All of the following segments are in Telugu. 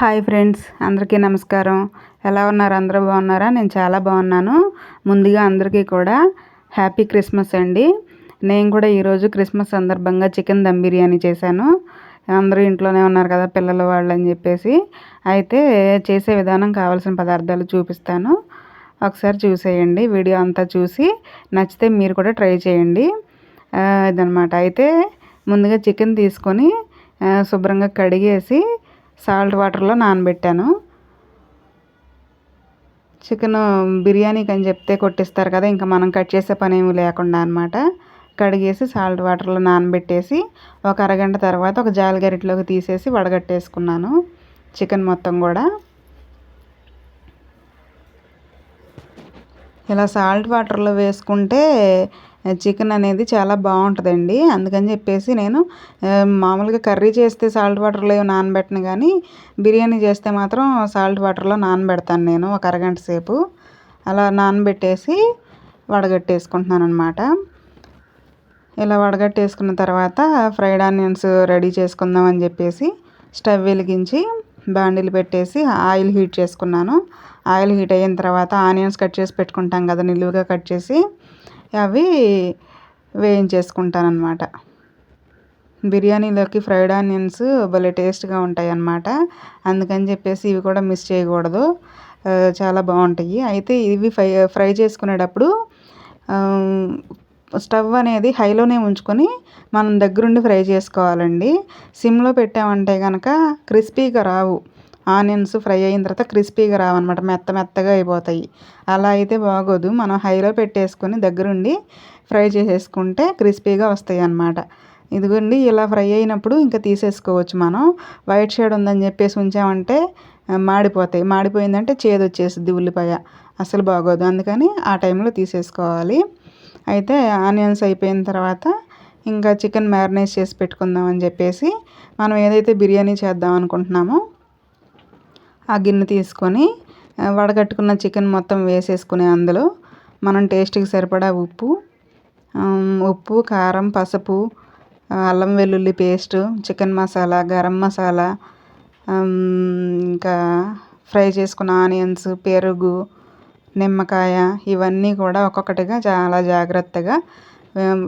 హాయ్ ఫ్రెండ్స్ అందరికీ నమస్కారం. ఎలా ఉన్నారు? అందరూ బాగున్నారా? నేను చాలా బాగున్నాను. ముందుగా అందరికీ కూడా హ్యాపీ క్రిస్మస్ అండి. నేను కూడా ఈరోజు క్రిస్మస్ సందర్భంగా చికెన్ దమ్ బిర్యానీ చేశాను. అందరూ ఇంట్లోనే ఉన్నారు కదా పిల్లలు వాళ్ళు అని చెప్పేసి. అయితే చేసే విధానం కావాల్సిన పదార్థాలు చూపిస్తాను. ఒకసారి చూసేయండి వీడియో అంతా చూసి నచ్చితే మీరు కూడా ట్రై చేయండి. ఇదనమాట అయితే ముందుగా చికెన్ తీసుకొని శుభ్రంగా కడిగేసి సాల్ట్ వాటర్లో నానబెట్టాను. చికెన్ బిర్యానీకి అని చెప్తే కొట్టిస్తారు కదా ఇంకా మనం కట్ చేసే పని ఏమి లేకుండా అనమాట కడిగేసి సాల్ట్ వాటర్లో నానబెట్టేసి ఒక అరగంట తర్వాత ఒక జాలిగరిటలోకి తీసేసి వడగట్టేసుకున్నాను చికెన్ మొత్తం కూడా. ఇలా సాల్ట్ వాటర్లో వేసుకుంటే చికెన్ అనేది చాలా బాగుంటుందండి. అందుకని చెప్పేసి నేను మామూలుగా కర్రీ చేస్తే సాల్ట్ వాటర్లో నానబెట్టను కానీ బిర్యానీ చేస్తే మాత్రం సాల్ట్ వాటర్లో నానబెడతాను నేను ఒక అరగంట సేపు. అలా నానబెట్టేసి వడగట్టేసుకుంటున్నాను అనమాట ఇలా వడగట్టేసుకున్న తర్వాత ఫ్రైడ్ ఆనియన్స్ రెడీ చేసుకుందాం అని చెప్పేసి స్టవ్ వెలిగించి బాండిలు పెట్టేసి ఆయిల్ హీట్ చేసుకున్నాను. ఆయిల్ హీట్ అయిన తర్వాత ఆనియన్స్ కట్ చేసి పెట్టుకుంటాం కదా నిలువుగా కట్ చేసి. అవి వేయించేసుకుంటానన్నమాట. బిర్యానీలోకి ఫ్రైడ్ ఆనియన్స్ భలే టేస్ట్గా ఉంటాయి అన్నమాట అందుకని చెప్పేసి ఇవి కూడా మిస్ చేయకూడదు. చాలా బాగుంటాయి. అయితే ఇవి ఫ్రై ఫ్రై చేసుకునేటప్పుడు స్టవ్ అనేది హైలోనే ఉంచుకొని మనం దగ్గరుండి ఫ్రై చేసుకోవాలండి. సిమ్లో పెట్టామంటే కనుక క్రిస్పీగా రావు. ఆనియన్స్ ఫ్రై అయిన తర్వాత క్రిస్పీగా రావన్నమాట. మెత్త మెత్తగా అయిపోతాయి. అలా అయితే బాగోదు. మనం హైలో పెట్టేసుకొని దగ్గరుండి ఫ్రై చేసేసుకుంటే క్రిస్పీగా వస్తాయి అన్నమాట ఇదిగోండి ఇలా ఫ్రై అయినప్పుడు ఇంకా తీసేసుకోవచ్చు మనం. వైట్ షేడ్ ఉందని చెప్పేసి ఉంచామంటే మాడిపోతాయి. మాడిపోయిందంటే చేదు వచ్చేస్తుంది ఉల్లిపాయ. అసలు బాగోదు. అందుకని ఆ టైంలో తీసేసుకోవాలి. అయితే ఆనియన్స్ అయిపోయిన తర్వాత ఇంకా చికెన్ మ్యారినేట్ చేసి పెట్టుకుందాం అని చెప్పేసి మనం ఏదైతే బిర్యానీ చేద్దాం అనుకుంటున్నామో ఆ గిన్నె తీసుకొని వడగట్టుకున్న చికెన్ మొత్తం వేసేసుకుని అందులో మనం టేస్ట్కి సరిపడా ఉప్పు ఉప్పు కారం పసుపు అల్లం వెల్లుల్లి పేస్ట్ చికెన్ మసాలా గరం మసాలా ఇంకా ఫ్రై చేసుకున్న ఆనియన్స్ పెరుగు నిమ్మకాయ ఇవన్నీ కూడా ఒక్కొక్కటిగా చాలా జాగ్రత్తగా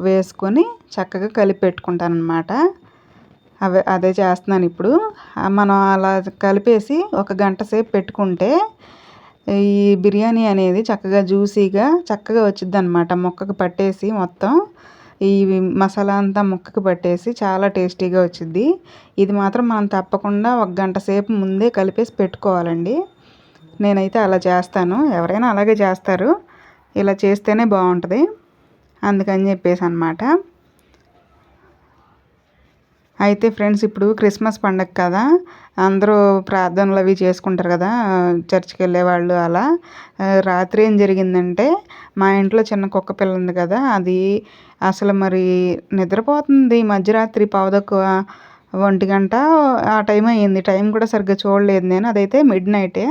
వేసుకొని చక్కగా కలిపి పెట్టుకుంటాను అనమాట అవే అదే చేస్తున్నాను ఇప్పుడు. మనం అలా కలిపేసి ఒక గంట సేపు పెట్టుకుంటే ఈ బిర్యానీ అనేది చక్కగా జ్యూసీగా చక్కగా వచ్చిద్ది అనమాట ముక్కకు పట్టేసి మొత్తం ఈ మసాలా అంతా ముక్కకు పట్టేసి చాలా టేస్టీగా వచ్చింది ఇది మాత్రం మనం తప్పకుండా ఒక గంట సేపు ముందే కలిపేసి పెట్టుకోవాలండి. నేనైతే అలా చేస్తాను. ఎవరైనా అలాగే చేస్తారు. ఇలా చేస్తేనే బాగుంటుంది. అందుకని చెప్పేసి అనమాట అయితే ఫ్రెండ్స్ ఇప్పుడు క్రిస్మస్ పండగ కదా అందరూ ప్రార్థనలు అవి చేసుకుంటారు కదా చర్చికి వెళ్ళేవాళ్ళు అలా. రాత్రి ఏం జరిగిందంటే మా ఇంట్లో చిన్న కుక్క పిల్ల ఉంది కదా అది అసలు మరి నిద్రపోతుంది. మధ్యరాత్రి పావుదక్కువ ఒంటి గంట ఆ టైం అయ్యింది. టైం కూడా సరిగ్గా చూడలేదు నేను. అదైతే మిడ్ నైటే.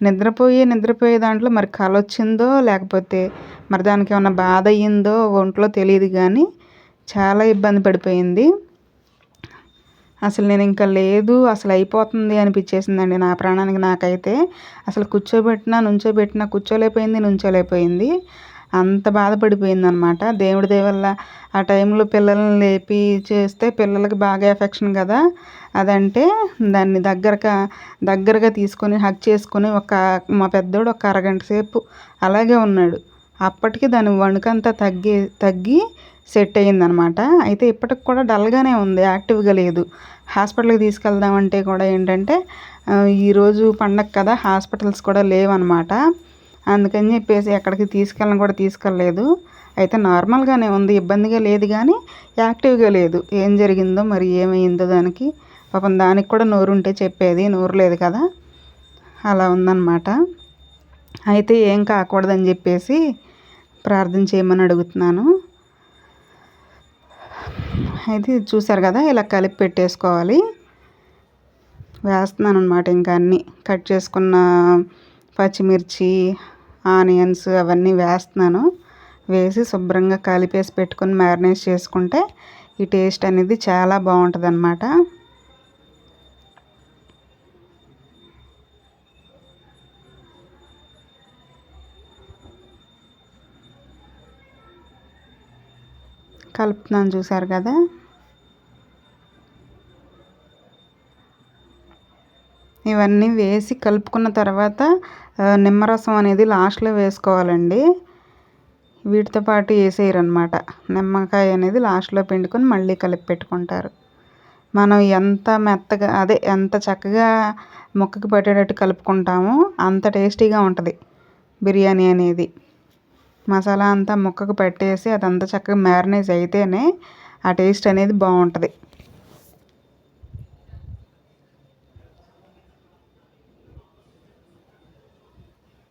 నిద్రపోయి నిద్రపోయే దాంట్లో మరి కళ వచ్చిందో లేకపోతే మరి దానికి ఏమైనా బాధ అయ్యిందో ఒంట్లో తెలియదు కానీ చాలా ఇబ్బంది పడిపోయింది. అసలు నేను ఇంకా లేదు అసలు అయిపోతుంది అనిపించేసిందండి నా ప్రాణానికి నాకైతే. అసలు కూర్చోబెట్టినా నుంచోబెట్టినా కూర్చోలేకపోయింది నుంచోలేకపోయింది. అంత బాధపడిపోయింది అనమాట దేవుడి దేవల్ల ఆ టైంలో పిల్లల్ని లేపి చేస్తే పిల్లలకి బాగా ఎఫెక్షన్ కదా. అదంటే దాన్ని దగ్గరగా దగ్గరగా తీసుకొని హక్ చేసుకొని ఒక మా పెద్దోడు ఒక అరగంట సేపు అలాగే ఉన్నాడు. అప్పటికి దాని వణుకంతా తగ్గి తగ్గి సెట్ అయ్యిందనమాట. అయితే ఇప్పటికి కూడా డల్గానే ఉంది యాక్టివ్గా లేదు. హాస్పిటల్కి తీసుకెళ్దామంటే కూడా ఏంటంటే ఈరోజు పండగ కదా హాస్పిటల్స్ కూడా లేవన్నమాట అందుకని చెప్పేసి ఎక్కడికి తీసుకెళ్ళడం కూడా తీసుకెళ్ళలేదు. అయితే నార్మల్గానే ఉంది ఇబ్బందిగా లేదు కానీ యాక్టివ్గా లేదు. ఏం జరిగిందో మరి ఏమైందో దానికి పాపం దానికి కూడా నోరు ఉంటే చెప్పేది నోరు లేదు కదా. అలా ఉందన్నమాట అయితే ఏం కాకూడదని చెప్పేసి ప్రార్థన చేయమని అడుగుతున్నాను. అయితే చూసారు కదా ఇలా కలిపి పెట్టేసుకోవాలి. వేస్తున్నాను అనమాట ఇంకా అన్నీ. కట్ చేసుకున్న పచ్చిమిర్చి ఆనియన్స్ అవన్నీ వేస్తున్నాను. వేసి శుభ్రంగా కలిపేసి పెట్టుకొని మ్యారినేట్ చేసుకుంటే ఈ టేస్ట్ అనేది చాలా బాగుంటుంది కలుపుతున్నాను చూసారు కదా. ఇవన్నీ వేసి కలుపుకున్న తర్వాత నిమ్మరసం అనేది లాస్ట్లో వేసుకోవాలండి. వీటితో పాటు వేసేయరనమాట నిమ్మకాయ అనేది లాస్ట్లో పిండుకొని మళ్ళీ కలిపి పెట్టుకుంటారు. మనం ఎంత మెత్తగా అదే ఎంత చక్కగా ముక్కకి పట్టేటట్టు కలుపుకుంటామో అంత టేస్టీగా ఉంటుంది బిర్యానీ అనేది. మసాలా అంతా ముక్కకు పట్టేసి అదంతా చక్కగా మ్యారినేజ్ అయితేనే ఆ టేస్ట్ అనేది బాగుంటుంది.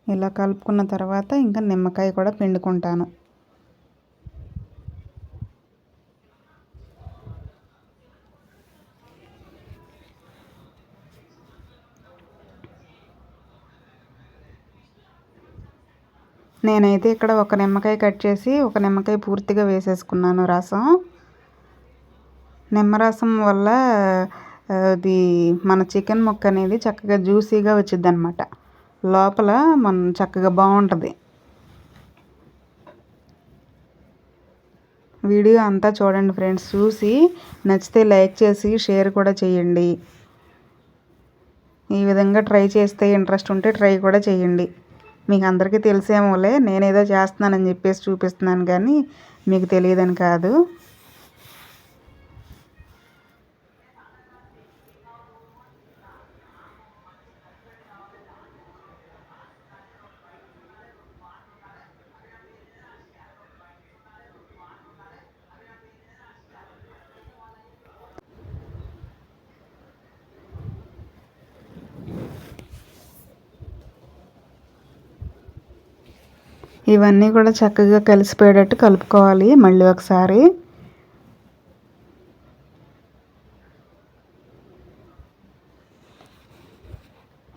ఇలా కలుపుకున్న తర్వాత ఇంకా నిమ్మకాయ కూడా పిండుకుంటాను. నేనైతే ఇక్కడ ఒక నిమ్మకాయ కట్ చేసి ఒక నిమ్మకాయ పూర్తిగా వేసేసుకున్నాను రసం. నిమ్మరసం వల్ల అది మన చికెన్ ముక్క అనేది చక్కగా జ్యూసీగా వచ్చింది అనమాట లోపల మన చక్కగా బాగుంటుంది. వీడియో అంతా చూడండి ఫ్రెండ్స్ చూసి నచ్చితే లైక్ చేసి షేర్ కూడా చేయండి. ఈ విధంగా ట్రై చేస్తే ఇంట్రెస్ట్ ఉంటే ట్రై కూడా చేయండి. మీకు అందరికీ తెలిసేమోలే నేనేదో చేస్తున్నానని చెప్పేసి చూపిస్తున్నాను కానీ మీకు తెలియదని కాదు. ఇవన్నీ కూడా చక్కగా కలిసిపోయేటట్టు కలుపుకోవాలి మళ్ళీ ఒకసారి.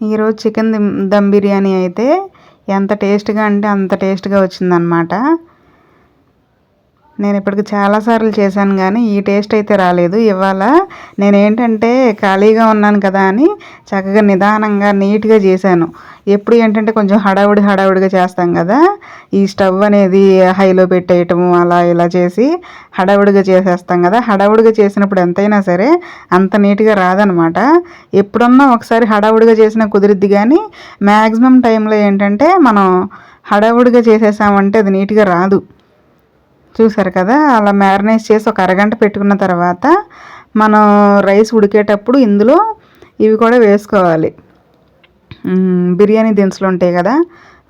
ఈరోజు చికెన్ దమ్ బిర్యానీ అయితే ఎంత టేస్ట్గా అంటే అంత టేస్ట్గా వచ్చిందనమాట. నేను ఇప్పటికి చాలాసార్లు చేశాను కానీ ఈ టేస్ట్ అయితే రాలేదు. ఇవాళ నేను ఏంటంటే ఖాళీగా ఉన్నాను కదా అని చక్కగా నిదానంగా నీట్గా చేశాను. ఎప్పుడు ఏంటంటే కొంచెం హడావుడి హడావుడిగా చేస్తాం కదా ఈ స్టవ్ అనేది హైలో పెట్టేయటము అలా ఇలా చేసి హడావుడిగా చేసేస్తాం కదా హడావుడిగా చేసినప్పుడు ఎంతైనా సరే అంత నీట్గా రాదనమాట. ఎప్పుడన్నా ఒకసారి హడావుడిగా చేసినా కుదిరిద్ది కానీ మ్యాక్సిమం టైంలో ఏంటంటే మనం హడావుడిగా చేసేసామంటే అది నీట్గా రాదు. చూసారు కదా అలా మ్యారినేజ్ చేసి ఒక అరగంట పెట్టుకున్న తర్వాత మనం రైస్ ఉడికేటప్పుడు ఇందులో ఇవి కూడా వేసుకోవాలి. బిర్యానీ దినుసులు ఉంటాయి కదా?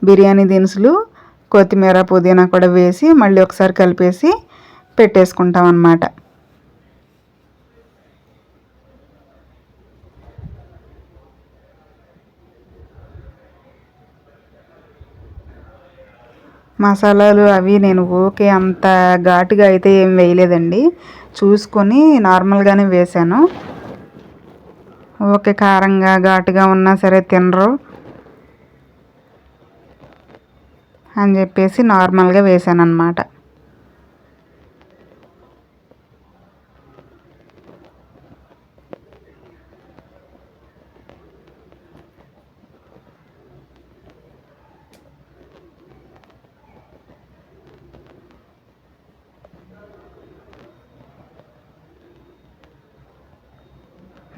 బిర్యానీ దినుసులు కొత్తిమీర పుదీనా కూడా వేసి మళ్ళీ ఒకసారి కలిపేసి పెట్టేసుకుంటాం అన్నమాట. మసాలాలు అవి నేను ఓకే అంత ఘాటుగా అయితే ఏం వేయలేదండి. చూసుకొని నార్మల్గానే వేసాను ఓకే కారంగా ఘాటుగా ఉన్నా సరే తినరు అని చెప్పేసి నార్మల్గా వేసాను అనమాట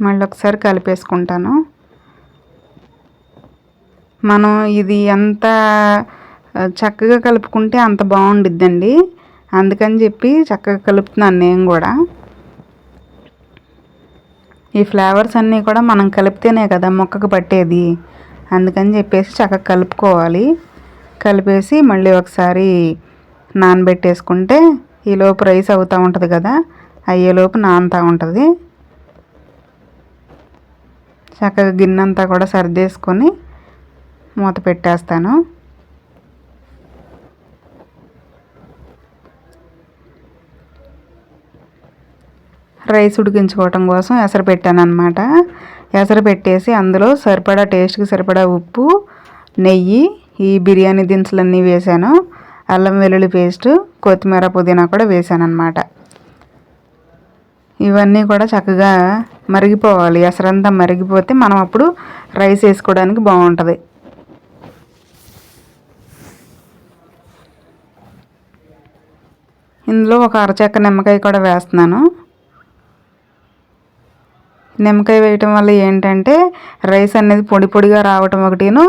మళ్ళీ ఒకసారి కలిపేసుకుంటాను. మనం ఇది ఎంత చక్కగా కలుపుకుంటే అంత బాగుండిద్దండి. అందుకని చెప్పి చక్కగా కలుపుతున్నాను నేను కూడా. ఈ ఫ్లేవర్స్ అన్నీ కూడా మనం కలిపితేనే కదా మొక్కకు పట్టేది. అందుకని చెప్పేసి చక్కగా కలుపుకోవాలి. కలిపేసి మళ్ళీ ఒకసారి నానబెట్టేసుకుంటే ఈలోపు రైస్ అవుతూ ఉంటుంది కదా అయ్యేలోపు నానుతూ ఉంటుంది. చక్కగా గిన్నెంతా కూడా సర్దేసుకొని మూత పెట్టేస్తాను. రైస్ ఉడికించుకోవటం కోసం ఎసరు పెట్టాను అనమాట ఎసరు పెట్టేసి అందులో సరిపడా టేస్ట్కి సరిపడా ఉప్పు నెయ్యి ఈ బిర్యానీ దినుసులన్నీ వేసాను. అల్లం వెల్లుల్లి పేస్టు కొత్తిమీర పుదీనా కూడా వేసాను అనమాట ఇవన్నీ కూడా చక్కగా మరిగిపోవాలి. ఎసరంతా మరిగిపోతే మనం అప్పుడు రైస్ వేసుకోవడానికి బాగుంటుంది. ఇందులో ఒక అరచెక్క నిమ్మకాయ కూడా వేస్తున్నాను. నిమ్మకాయ వేయటం వల్ల ఏంటంటే రైస్ అనేది పొడి పొడిగా రావటం ఒకటిను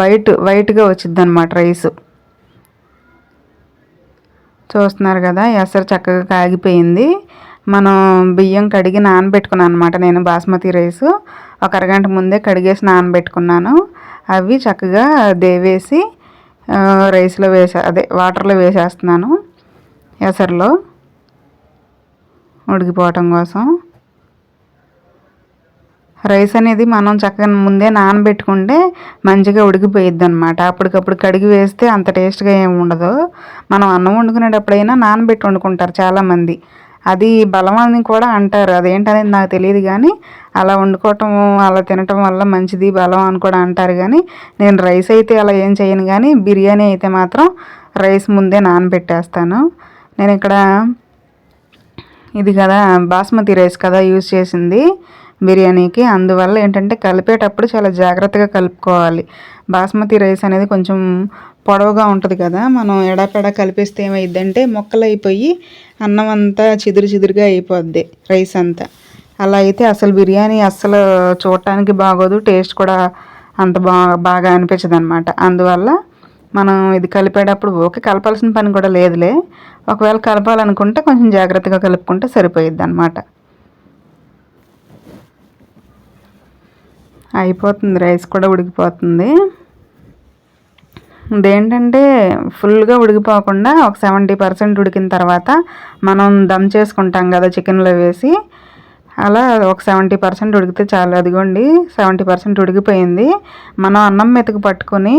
వైట్ వైట్గా వచ్చింది అనమాట రైస్. చూస్తున్నారు కదా ఎసరు చక్కగా కాగిపోయింది. మనం బియ్యం కడిగి నానబెట్టుకున్నాను అనమాట నేను బాస్మతి రైస్. ఒక అరగంట ముందే కడిగేసి నానబెట్టుకున్నాను. అవి చక్కగా దేవేసి రైస్లో వేసే అదే వాటర్లో వేసేస్తున్నాను ఎసరులో. ఉడికిపోవటం కోసం. రైస్ అనేది మనం చక్కగా ముందే నానబెట్టుకుంటే మంచిగా ఉడికిపోయిద్ది అనమాట అప్పటికప్పుడు కడిగి వేస్తే అంత టేస్ట్గా ఏమి ఉండదు. మనం అన్నం వండుకునేటప్పుడైనా నానబెట్టి వండుకుంటారు చాలామంది. అది బలం అని కూడా అంటారు. అదేంటనేది నాకు తెలియదు కానీ అలా వండుకోవటం అలా తినటం వల్ల మంచిది బలం అని కూడా అంటారు కానీ నేను రైస్ అయితే అలా ఏం చేయను కానీ బిర్యానీ అయితే మాత్రం రైస్ ముందే నానబెట్టేస్తాను. నేను ఇక్కడ ఇది కదా బాస్మతి రైస్ కదా యూజ్ చేసింది బిర్యానీకి. అందువల్ల ఏంటంటే కలిపేటప్పుడు చాలా జాగ్రత్తగా కలుపుకోవాలి. బాస్మతి రైస్ అనేది కొంచెం పొడవుగా ఉంటుంది కదా మనం ఎడాపెడా కలిపేస్తే ఏమైందంటే మొక్కలు అయిపోయి అన్నం అంతా చిదురు చిదురుగా అయిపోద్ది రైస్ అంతా. అలా అయితే అసలు బిర్యానీ అస్సలు చూడటానికి బాగోదు టేస్ట్ కూడా అంత బా బాగా అనిపించదు అనమాట అందువల్ల మనం ఇది కలిపేటప్పుడు ఓకే కలపాల్సిన పని కూడా లేదులే. ఒకవేళ కలపాలనుకుంటే కొంచెం జాగ్రత్తగా కలుపుకుంటే సరిపోయిద్ది అనమాట అయిపోతుంది రైస్ కూడా ఉడికిపోతుంది. ఇదేంటంటే ఫుల్గా ఉడికిపోకుండా ఒక సెవెంటీ పర్సెంట్ ఉడికిన తర్వాత మనం దమ్ చేసుకుంటాం కదా చికెన్లో వేసి అలా ఒక సెవెంటీ పర్సెంట్ ఉడికితే చాలు. అదిగోండి సెవెంటీ పర్సెంట్ ఉడికిపోయింది. మనం అన్నం మెతుకు పట్టుకొని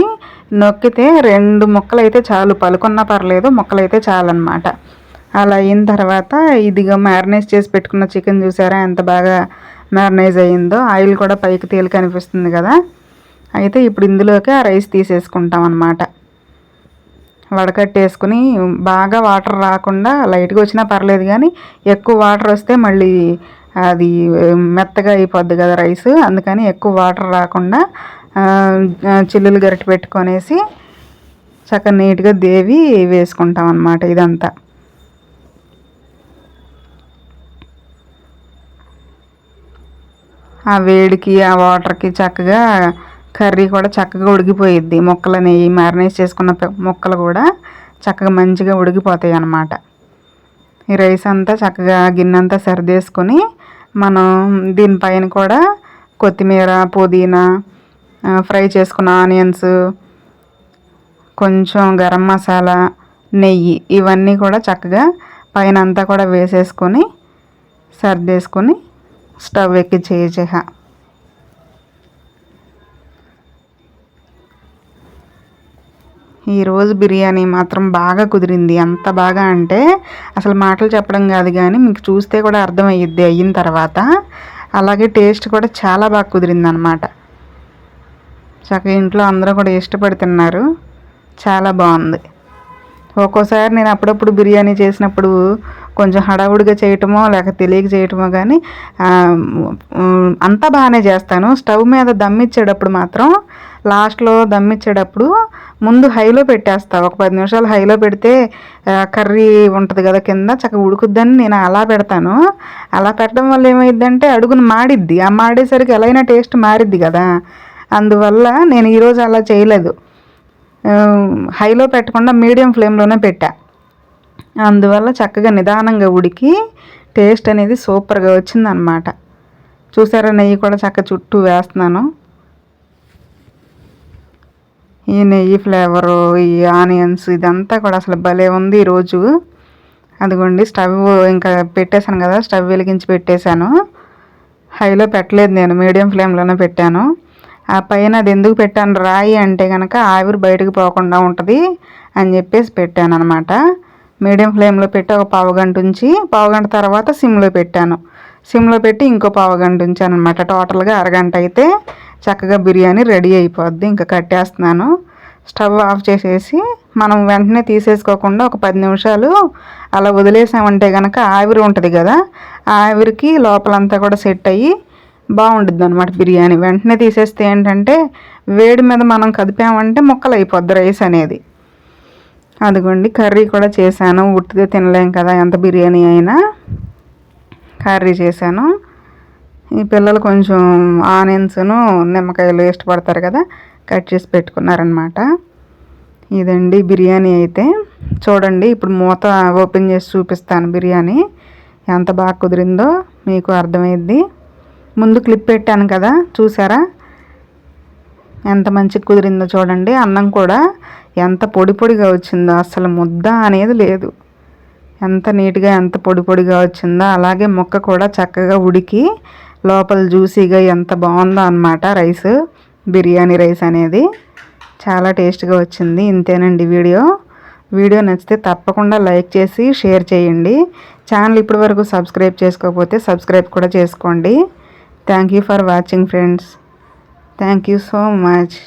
నొక్కితే రెండు ముక్కలు అయితే చాలు. పలుకున్నా పర్లేదు ముక్కలు అయితే చాలన్నమాట. అలా అయిన తర్వాత ఇదిగా మ్యారినేజ్ చేసి పెట్టుకున్న చికెన్ చూసారా? ఎంత బాగా మ్యారినైజ్ అయ్యిందో ఆయిల్ కూడా పైకి తేలిక అనిపిస్తుంది కదా. అయితే ఇప్పుడు ఇందులోకి ఆ రైస్ తీసేసుకుంటాం అనమాట వడకట్టేసుకుని బాగా వాటర్ రాకుండా లైట్గా వచ్చినా పర్లేదు కానీ ఎక్కువ వాటర్ వస్తే మళ్ళీ అది మెత్తగా అయిపోద్ది కదా రైస్. అందుకని ఎక్కువ వాటర్ రాకుండా చిల్లులు గరిటె పెట్టుకొనేసి చక్కగా నీట్గా దేవి వేసుకుంటాం అన్నమాట ఇదంతా. ఆ వేడికి ఆ వాటర్కి చక్కగా కర్రీ కూడా చక్కగా ఉడికిపోయిద్ది. ముక్కలు నెయ్యి మ్యారినేట్ చేసుకున్న ముక్కలు కూడా చక్కగా మంచిగా ఉడికిపోతాయి అన్నమాట. ఈ రైస్ అంతా చక్కగా గిన్నెంతా సర్దేసుకొని మనం దీనిపైన కూడా కొత్తిమీర పుదీనా ఫ్రై చేసుకున్న ఆనియన్స్ కొంచెం గరం మసాలా నెయ్యి ఇవన్నీ కూడా చక్కగా పైన అంతా కూడా వేసేసుకొని సర్దేసుకొని స్టవ్ ఎక్కి ఎక్కించేయచేహ ఈరోజు బిర్యానీ మాత్రం బాగా కుదిరింది. అంత బాగా అంటే అసలు మాటలు చెప్పడం కాదు కానీ మీకు చూస్తే కూడా అర్థమయ్యిద్ది అయిన తర్వాత. అలాగే టేస్ట్ కూడా చాలా బాగా కుదిరింది అనమాట చక్కగా ఇంట్లో అందరూ కూడా ఇష్టపడి తిన్నారు చాలా బాగుంది. ఒక్కోసారి నేను అప్పుడప్పుడు బిర్యానీ చేసినప్పుడు కొంచెం హడావుడిగా చేయటమో లేక తెలియక చేయటమో కానీ అంతా బాగానే చేస్తాను. స్టవ్ మీద దమ్మిచ్చేటప్పుడు మాత్రం లాస్ట్లో దమ్మిచ్చేటప్పుడు ముందు హైలో పెట్టేస్తా. ఒక పది నిమిషాలు హైలో పెడితే కర్రీ ఉంటుంది కదా కింద చక్కగా ఉడుకుద్దని నేను అలా పెడతాను. అలా పెట్టడం వల్ల ఏమైందంటే అడుగును మాడిద్ది. ఆ మాడేసరికి ఎలా అయినా టేస్ట్ మారిద్ది కదా. అందువల్ల నేను ఈరోజు అలా చేయలేదు. హైలో పెట్టకుండా మీడియం ఫ్లేమ్లోనే పెట్టా. అందువల్ల చక్కగా నిదానంగా ఉడికి టేస్ట్ అనేది సూపర్గా వచ్చిందనమాట. చూసారా నెయ్యి కూడా చక్క చుట్టూ వేస్తున్నాను. ఈ నెయ్యి ఫ్లేవరు ఈ ఆనియన్స్ ఇదంతా కూడా అసలు భలే ఉంది ఈరోజు అదిగోండి స్టవ్ ఇంకా పెట్టేశాను కదా స్టవ్ వెలిగించి పెట్టేశాను. హైలో పెట్టలేదు నేను మీడియం ఫ్లేమ్లోనే పెట్టాను. ఆ పైన అది ఎందుకు పెట్టాను రాయి అంటే కనుక ఆవిరి బయటకు పోకుండా ఉంటుంది అని చెప్పేసి పెట్టాను అనమాట మీడియం ఫ్లేమ్లో పెట్టి ఒక పావుగంట ఉంచి పావుగంట తర్వాత సిమ్లో పెట్టాను. సిమ్లో పెట్టి ఇంకో పావుగంట ఉంచాను అనమాట టోటల్గా అరగంట అయితే. చక్కగా బిర్యానీ రెడీ అయిపోద్ది. ఇంకా కట్టేస్తున్నాను. స్టవ్ ఆఫ్ చేసేసి మనం వెంటనే తీసేసుకోకుండా ఒక పది నిమిషాలు అలా వదిలేసామంటే కనుక ఆవిరి ఉంటుంది కదా ఆవిరికి లోపలంతా కూడా సెట్ అయ్యి బాగుంటుంది అనమాట బిర్యానీ. వెంటనే తీసేస్తే ఏంటంటే వేడి మీద మనం కదిపామంటే ముక్కలు అయిపోద్ది రైస్ అనేది. అదిగోండి కర్రీ కూడా చేశాను. ఉట్టిదే తినలేం కదా ఎంత బిర్యానీ అయినా కర్రీ చేశాను. ఈ పిల్లలు కొంచెం ఆనియన్స్ను నిమ్మకాయలు ఇష్టపడతారు కదా కట్ చేసి పెట్టుకున్నారనమాట ఇదండి బిర్యానీ అయితే. చూడండి ఇప్పుడు మూత ఓపెన్ చేసి చూపిస్తాను బిర్యానీ. ఎంత బాగా కుదిరిందో మీకు అర్థమైద్ది. ముందు క్లిప్ పెట్టాను కదా చూసారా? ఎంత మంచిగా కుదిరిందో చూడండి. అన్నం కూడా ఎంత పొడి పొడిగా వచ్చిందో అసలు ముద్ద అనేది లేదు. ఎంత నీట్గా ఎంత పొడి పొడిగా వచ్చిందో అలాగే ముక్క కూడా చక్కగా ఉడికి లోపల జ్యూసీగా ఎంత బాగుందో అనమాట రైస్ బిర్యానీ రైస్ అనేది. చాలా టేస్ట్గా వచ్చింది ఇంతేనండి వీడియో. వీడియో నచ్చితే తప్పకుండా లైక్ చేసి షేర్ చేయండి. ఛానల్ ఇప్పటి వరకు సబ్స్క్రైబ్ చేసుకోకపోతే సబ్స్క్రైబ్ కూడా చేసుకోండి. Thank you for watching friends. Thank you so much.